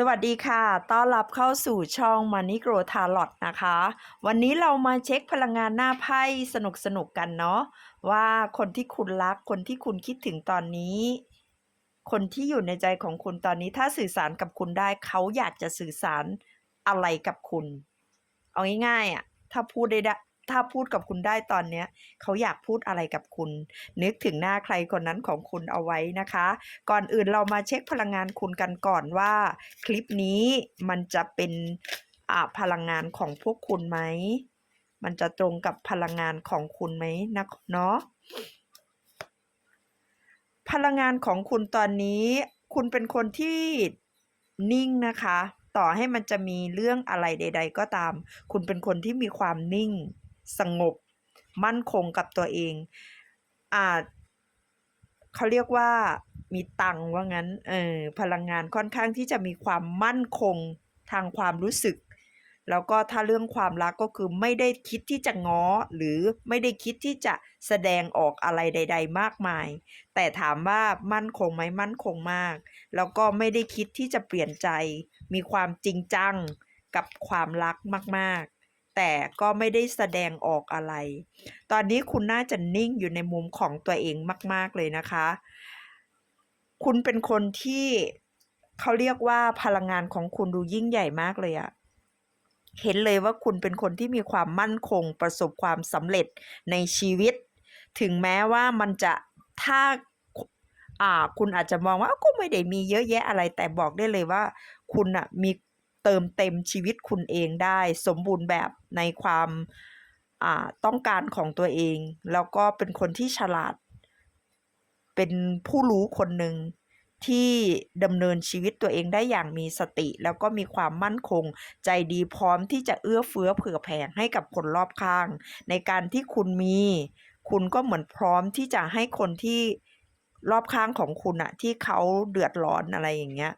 สวัสดีค่ะ ต้อนรับเข้าสู่ช่อง Money Grow Tarot นะคะ วันนี้เรามาเช็คพลังงานหน้าไพ่สนุกสนุกๆกันเนาะ ว่าคนที่คุณรัก คนที่คุณคิดถึงตอนนี้ คนที่อยู่ในใจของคุณตอนนี้ ถ้าสื่อสารกับคุณได้ เขาอยากจะสื่อสารอะไรกับคุณ เอาง่ายๆอะ ถ้าพูดได้ได้ ถ้าพูดกับคุณได้ตอนเนี้ยเขาอยากพูดอะไรกับคุณ นึกถึงหน้าใครคนนั้นของคุณเอาไว้นะคะ ก่อนอื่นเรามาเช็คพลังงานคุณกันก่อนว่า คลิปนี้มันจะเป็นพลังงานของพวกคุณไหม มันจะตรงกับพลังงานของคุณไหมนะเนาะพลังงานของคุณตอนนี้ คุณเป็นคนที่นิ่งนะคะ ต่อให้มันจะมีเรื่องอะไรใด ๆ ก็ตาม คุณเป็นคนที่มีความนิ่ง สงบ มั่นคงกับตัวเอง อาจเขาเรียกว่ามีตังว่างั้น เออ พลังงานค่อนข้างที่จะมีความมั่นคงทางความรู้สึก แล้วก็ถ้าเรื่องความรักก็คือไม่ได้คิดที่จะง้อ หรือไม่ได้คิดที่จะแสดงออกอะไรใด ๆ มากมาย แต่ถามว่ามั่นคงไหมมั่นคงมาก แล้วก็ไม่ได้คิดที่จะเปลี่ยนใจ มีความจริงจังกับความรักมาก ๆ แต่ก็ไม่ได้แสดงออกอะไร ตอนนี้คุณน่าจะนิ่งอยู่ในมุมของตัวเองมาก ๆ เลยนะคะ คุณเป็นคนที่เขาเรียกว่าพลังงานของคุณดูยิ่งใหญ่มากเลยอะเห็นเลยว่าคุณเป็นคนที่มีความมั่นคงประสบความสำเร็จในชีวิต ถึงแม้ว่ามันจะถ้าอ่าคุณอาจจะมองว่าก็ไม่ได้มีเยอะแยะอะไร แต่บอกได้เลยว่า คุณอะมี เติมเต็มชีวิตคุณเองได้ สมบูรณ์แบบในความต้องการของตัวเอง แล้วก็เป็นคนที่ฉลาด เป็นผู้รู้คนหนึ่งที่ดำเนินชีวิตตัวเองได้อย่างมีสติ แล้วก็มีความมั่นคง ใจดีพร้อมที่จะเอื้อเฟื้อเผื่อแผ่ให้กับคนรอบข้าง ในการที่คุณมี คุณก็เหมือนพร้อมที่จะให้คนที่รอบข้างของคุณอะที่เขาเดือดร้อนอะไรอย่างเงี้ย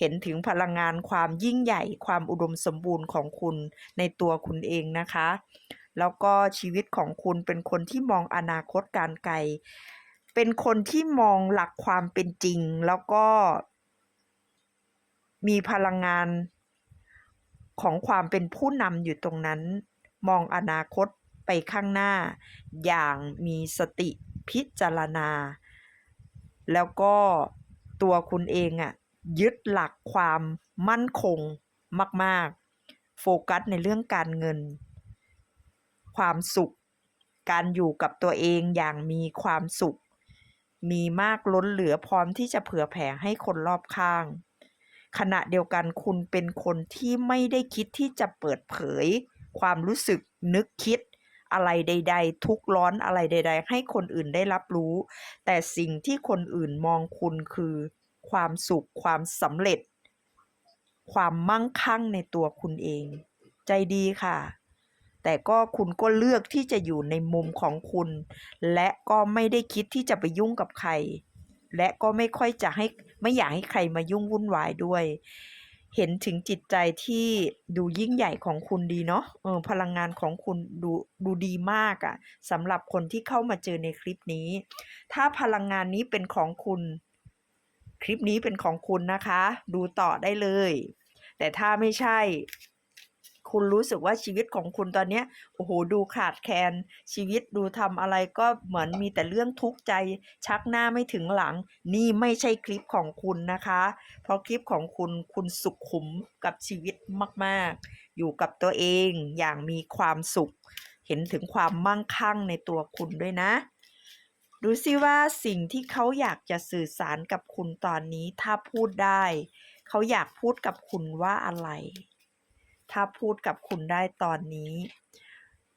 เห็นถึงพลังงานความยิ่งใหญ่ความอุดมสมบูรณ์ของคุณในตัวคุณเองนะคะ แล้วก็ชีวิตของคุณเป็นคนที่มองอนาคตการไกล เป็นคนที่มองหลักความเป็นจริง แล้วก็ มีพลังงานของความเป็นผู้นำอยู่ตรงนั้น มองอนาคตไปข้างหน้า อย่างมีสติพิจารณา แล้วก็ตัวคุณเองอะ ยึดหลักความมั่นคงมาก ๆ โฟกัสในเรื่องการเงิน ความสุข การอยู่กับตัวเองอย่างมีความสุข มีมากล้นเหลือพร้อมที่จะเผื่อแผ่ให้คนรอบข้าง ขณะเดียวกันคุณเป็นคนที่ไม่ได้คิดที่จะเปิดเผย ความรู้สึกนึกคิดอะไรใด ๆ ทุกข์ร้อนอะไรใด ๆ ให้คนอื่นได้รับรู้ แต่สิ่งที่คนอื่นมองคุณคือ ความสุข ความสำเร็จ ความมั่งคั่งในตัวคุณเอง ใจดีค่ะ แต่ก็คุณก็เลือกที่จะอยู่ในมุมของคุณ และก็ไม่ได้คิดที่จะไปยุ่งกับใคร และก็ไม่ค่อยจะให้ไม่อยากให้ใครมายุ่งวุ่นวายด้วย เห็นถึงจิตใจที่ดูยิ่งใหญ่ของคุณดีเนาะเออพลังงานของคุณดูดูดีมากอะสำหรับคนที่เข้ามาเจอในคลิปนี้ ถ้าพลังงานนี้เป็นของคุณ คลิปนี้เป็นของคุณนะคะ ดูต่อได้เลย แต่ถ้าไม่ใช่ คุณรู้สึกว่าชีวิตของคุณตอนนี้โอ้โหดูขาดแคลนชีวิตดูทำอะไรก็เหมือนมีแต่เรื่องทุกข์ใจ ชักหน้าไม่ถึงหลัง นี่ไม่ใช่คลิปของคุณนะคะ เพราะคลิปของคุณคุณสุขขุมกับชีวิตมากๆ อยู่กับตัวเองอย่างมีความสุข เห็นถึงความมั่งคั่งในตัวคุณด้วยนะ ดูซิว่าสิ่งที่เขาอยากจะสื่อสารกับคุณตอนนี้ ถ้าพูดได้ เขาอยากพูดกับคุณว่าอะไร ถ้าพูดกับคุณได้ตอนนี้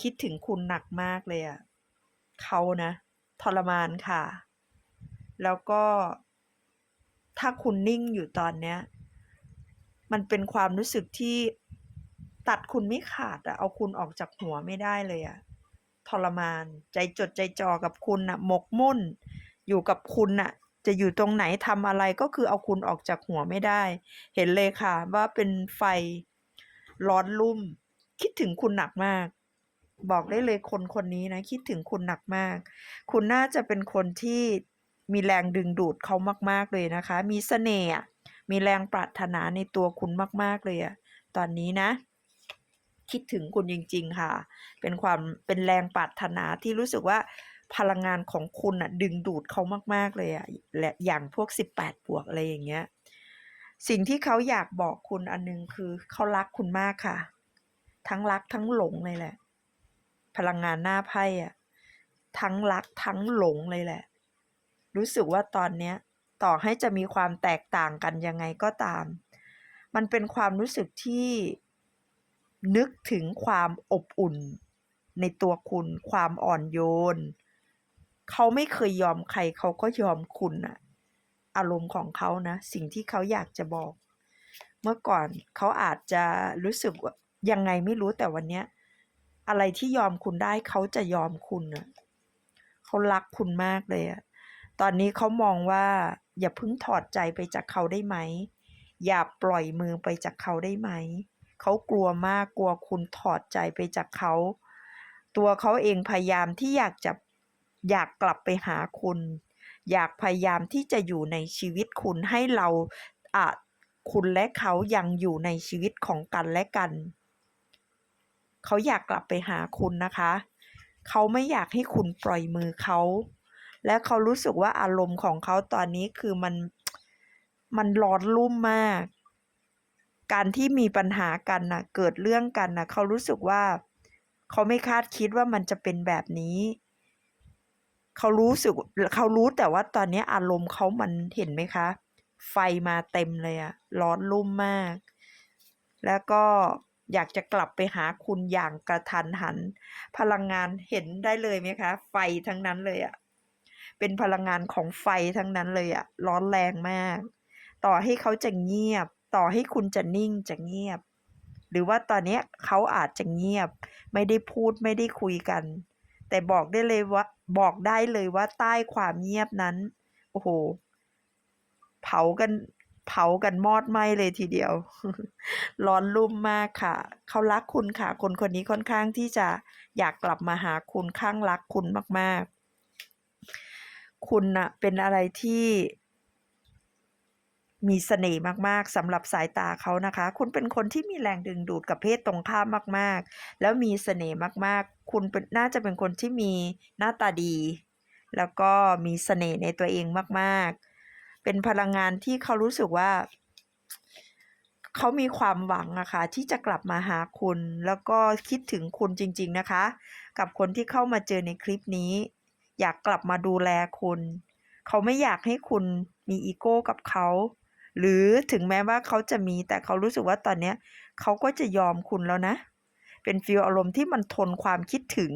คิดถึงคุณหนักมากเลยอะเขานะทรมานค่ะ แล้วก็ ถ้าคุณนิ่งอยู่ตอนเนี้ย มันเป็นความรู้สึกที่ตัดคุณไม่ขาดอะเอาคุณออกจากหัวไม่ได้เลยอะ ทรมาน ใจจดใจจ่อกับคุณน่ะหมกมุ่น อยู่กับคุณน่ะ จะอยู่ตรงไหนทำอะไรก็คือเอาคุณออกจากหัวไม่ได้ เห็นเลยค่ะว่าเป็นไฟร้อนลุ่ม คิดถึงคุณหนักมาก บอกได้เลยคนคนนี้นะ คิดถึงคุณหนักมาก คุณน่าจะเป็นคนที่มีแรงดึงดูดเขามาก ๆ เลยนะคะ มีเสน่ห์มีแรงปรารถนาในตัวคุณมาก ๆ เลยอะตอนนี้นะ คิดถึงคุณจริง ๆ ค่ะ เป็นความเป็นแรงปรารถนาที่รู้สึกว่าพลังงานของคุณอะดึงดูดเขามาก ๆ เลยอะและอย่างพวก 18 บวกอะไรอย่างเงี้ย สิ่งที่เขาอยากบอกคุณอันหนึงคือเขารักคุณมากค่ะ ทั้งรักทั้งหลงเลยแหละ พลังงานหน้าไพ่อะทั้งรักทั้งหลงเลยแหละ รู้สึกว่าตอนเนี้ย ต่อให้จะมีความแตกต่างกันยังไงก็ตาม มันเป็นความรู้สึกที่ นึกถึงความอบอุ่น ในตัวคุณความอ่อนโยน เขาไม่เคยยอมใครเขาก็ยอมคุณน่ะอารมณ์ของเขานะ สิ่งที่เขาอยากจะบอก เมื่อก่อนเขาอาจจะรู้สึกยังไงไม่รู้แต่วันเนี้ยอะไรที่ยอมคุณได้เขาจะยอมคุณน่ะเขารักคุณมากเลยอะตอนนี้เขามองว่า อย่าพิ่งถอดใจไปจากเขาได้ไหม อย่าปล่อยมือไปจากเขาได้ไหม เขากลัวมากกลัวคุณถอดใจไปจากเขา ตัวเขาเองพยายามที่อยากจะอยากกลับไปหาคุณ อยากพยายามที่จะอยู่ในชีวิตคุณให้เราอะคุณและเขายังอยู่ในชีวิตของกันและกัน เขาอยากกลับไปหาคุณนะคะ เขาไม่อยากให้คุณปล่อยมือเขา และเขารู้สึกว่าอารมณ์ของเขาตอนนี้คือมันมันร้อนรุ่มมาก การที่มีปัญหากันน่ะเกิดเรื่องกันน่ะเขารู้สึกว่า เขาไม่คาดคิดว่ามันจะเป็นแบบนี้ เขารู้สึกเขารู้แต่ว่าตอนนี้อารมณ์เขามันเห็นไหมคะ ไฟมาเต็มเลยอะร้อนรุ่มมาก แล้วก็อยากจะกลับไปหาคุณอย่างกระทันหัน พลังงานเห็นได้เลยไหมคะ ไฟทั้งนั้นเลยอะเป็นพลังงานของไฟทั้งนั้นเลยอะร้อนแรงมาก ต่อให้เขาจะเงียบ ต่อให้คุณจะนิ่งจะเงียบ หรือว่าตอนนี้เขาอาจจะเงียบ ไม่ได้พูดไม่ได้คุยกัน แต่บอกได้เลยว่า บอกได้เลยว่าใต้ความเงียบนั้น โอ้โฮเผากันเผากันมอดไหม้เลยทีเดียว ร้อนรุ่มมากค่ะ เขารักคุณค่ะ คนคนนี้ค่อนข้างที่จะอยากกลับมาหาคุณคลั่งรักคุณมาก ๆ คุณน่ะเป็นอะไรที่ มีเสน่ห์มากๆสำหรับสายตาเขานะคะ คุณเป็นคนที่มีแรงดึงดูดกับเพศตรงข้ามมากๆ แล้วมีเสน่ห์มากๆ คุณเป็นน่าจะเป็นคนที่มีหน้าตาดี แล้วก็มีเสน่ห์ในตัวเองมากๆ เป็นพลังงานที่เขารู้สึกว่าเขามีความหวังอะค่ะที่จะกลับมาหาคุณ แล้วก็คิดถึงคุณจริง ๆนะคะ กับคนที่เข้ามาเจอในคลิปนี้ อยากกลับมาดูแลคุณ เขาไม่อยากให้คุณมีอีโก้กับเขา หรือถึงแม้ว่าเขาจะมีแต่เขารู้สึกว่าตอนเนี้ยเขาก็จะยอมคุณแล้วนะ เป็นฟีลอารมณ์ที่มันทนความคิดถึง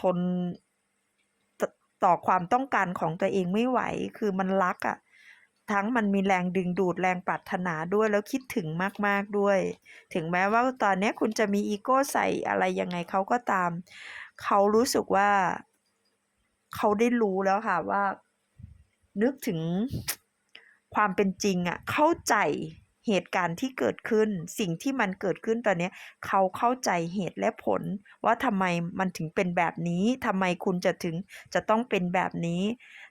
ทนตต่อความต้องการของตัวเองไม่ไหว คือมันรักอะทั้งมันมีแรงดึงดูดแรงปรารถนาด้วยแล้วคิดถึงมากๆด้วย ถึงแม้ว่าตอนนี้คุณจะมีอีโก้ใส่อะไรยังไงเขาก็ตาม เขารู้สึกว่า เขาได้รู้แล้วค่ะว่า นึกถึง ความเป็นจริงอะเข้าใจเหตุการณ์ที่เกิดขึ้น สิ่งที่มันเกิดขึ้นตอนนี้เขาเข้าใจเหตุและผล ว่าทำไมมันถึงเป็นแบบนี้ทำไมคุณจะถึงจะต้องเป็นแบบนี้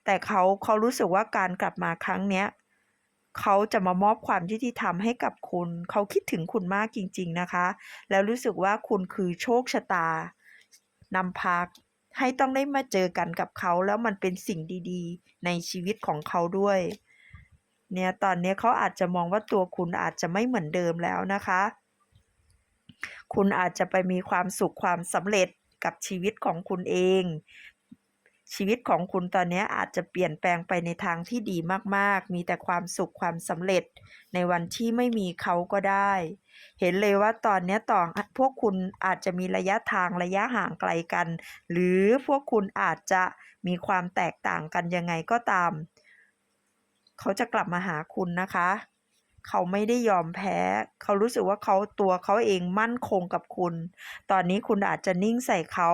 แต่เขาเขารู้สึกว่าการกลับมาครั้งเนี้ยเขาจะมามอบความยุติธรรมให้กับคุณ เขาคิดถึงคุณมากจริง ๆนะคะ แล้วรู้สึกว่าคุณคือโชคชะตานำพาให้ต้องได้มาเจอกันกับเขา แล้วมันเป็นสิ่งดี ๆ ในชีวิตของเขาด้วย เนี่ยตอนนี้เขาอาจจะมองว่าตัวคุณอาจจะไม่เหมือนเดิมแล้วนะคะ คุณอาจจะไปมีความสุขความสำเร็จกับชีวิตของคุณเอง ชีวิตของคุณตอนนี้อาจจะเปลี่ยนแปลงไปในทางที่ดีมากๆ มีแต่ความสุขความสำเร็จ ในวันที่ไม่มีเขาก็ได้ เห็นเลยว่าตอนนี้ต่อพวกคุณอาจจะมีระยะทางระยะห่างไกลกัน หรือพวกคุณอาจจะมีความแตกต่างกันยังไงก็ตาม เขาจะกลับมาหาคุณนะคะ เขาไม่ได้ยอมแพ้ เขารู้สึกว่าเขาตัวเขาเองมั่นคงกับคุณ ตอนนี้คุณอาจจะนิ่งใส่เขา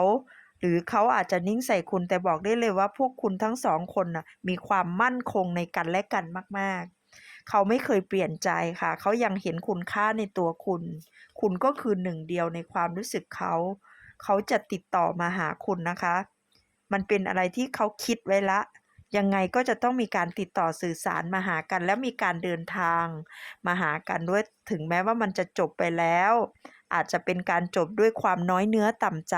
หรือเขาอาจจะนิ่งใส่คุณแต่บอกได้เลยว่าพวกคุณทั้ง2คนน่ะมีความมั่นคงในกันและกันมาก ๆ เขาไม่เคยเปลี่ยนใจค่ะ เขายังเห็นคุณค่าในตัวคุณ คุณก็คือหนึ่งเดียวในความรู้สึกเขา เขาจะติดต่อมาหาคุณนะคะ มันเป็นอะไรที่เขาคิดไว้ล้ว ยังไงก็จะต้องมีการติดต่อสื่อสารมาหากัน แล้วมีการเดินทางมาหากันด้วยถึงแม้ว่ามันจะจบไปแล้ว อาจจะเป็นการจบด้วยความน้อยเนื้อต่ำใจ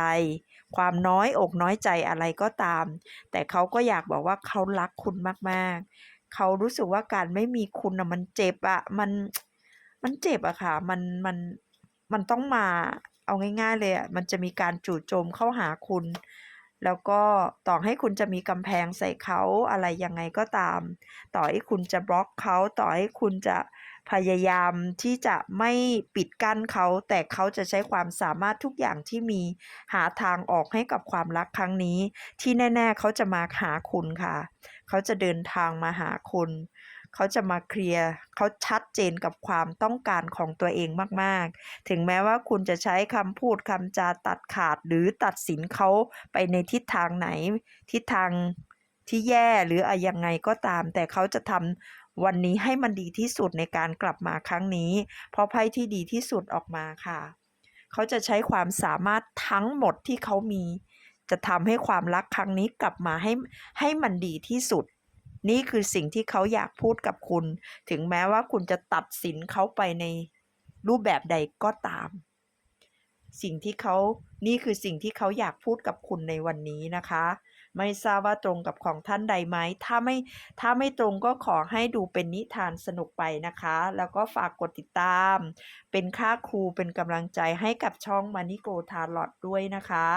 ความน้อยอกน้อยใจอะไรก็ตาม แต่เขาก็อยากบอกว่าเขารักคุณมากๆ เขารู้สึกว่าการไม่มีคุณน่ะมันเจ็บอะมันมันเจ็บอะค่ะมันมันมันต้องมาเอาง่าย ๆ เลยอะมันจะมีการจู่โจมเข้าหาคุณ แล้วก็ต่อให้คุณจะมีกำแพงใส่เขาอะไรยังไงก็ตาม ต่อให้คุณจะบล็อกเขาต่อให้คุณจะพยายามที่จะไม่ปิดกั้นเขา แต่เขาจะใช้ความสามารถทุกอย่างที่มีหาทางออกให้กับความรักครั้งนี้ ที่แน่ ๆ เขาจะมาหาคุณค่ะ เขาจะเดินทางมาหาคุณ เขาจะมาเคลียร์เขาชัดเจนกับความต้องการของตัวเองมาก ๆ ถึงแม้ว่าคุณจะใช้คำพูดคำจาตัดขาดหรือตัดสินเขาไปในทิศทางไหน ทิศทางที่แย่หรืออะยังไงก็ตาม แต่เขาจะทำวันนี้ให้มันดีที่สุดในการกลับมาครั้งนี้ เพราะไพ่ที่ดีที่สุดออกมาค่ะ เขาจะใช้ความสามารถทั้งหมดที่เขามี จะทำให้ความรักครั้งนี้กลับมาให้ให้มันดีที่สุด นี่คือสิ่งที่เขาอยากพูดกับคุณ ถึงแม้ว่าคุณจะตัดสินเขาไปในรูปแบบใดก็ตาม สิ่งที่เขานี่คือสิ่งที่เขาอยากพูดกับคุณในวันนี้นะคะ ไม่ทราบว่าตรงกับของท่านใดไหม ถ้าไม่ ถ้าไม่ตรงก็ขอให้ดูเป็นนิทานสนุกไปนะคะ แล้วก็ฝากกดติดตาม เป็นค่าครูเป็นกำลังใจให้กับช่อง Money Go Tarot ด้วยนะคะ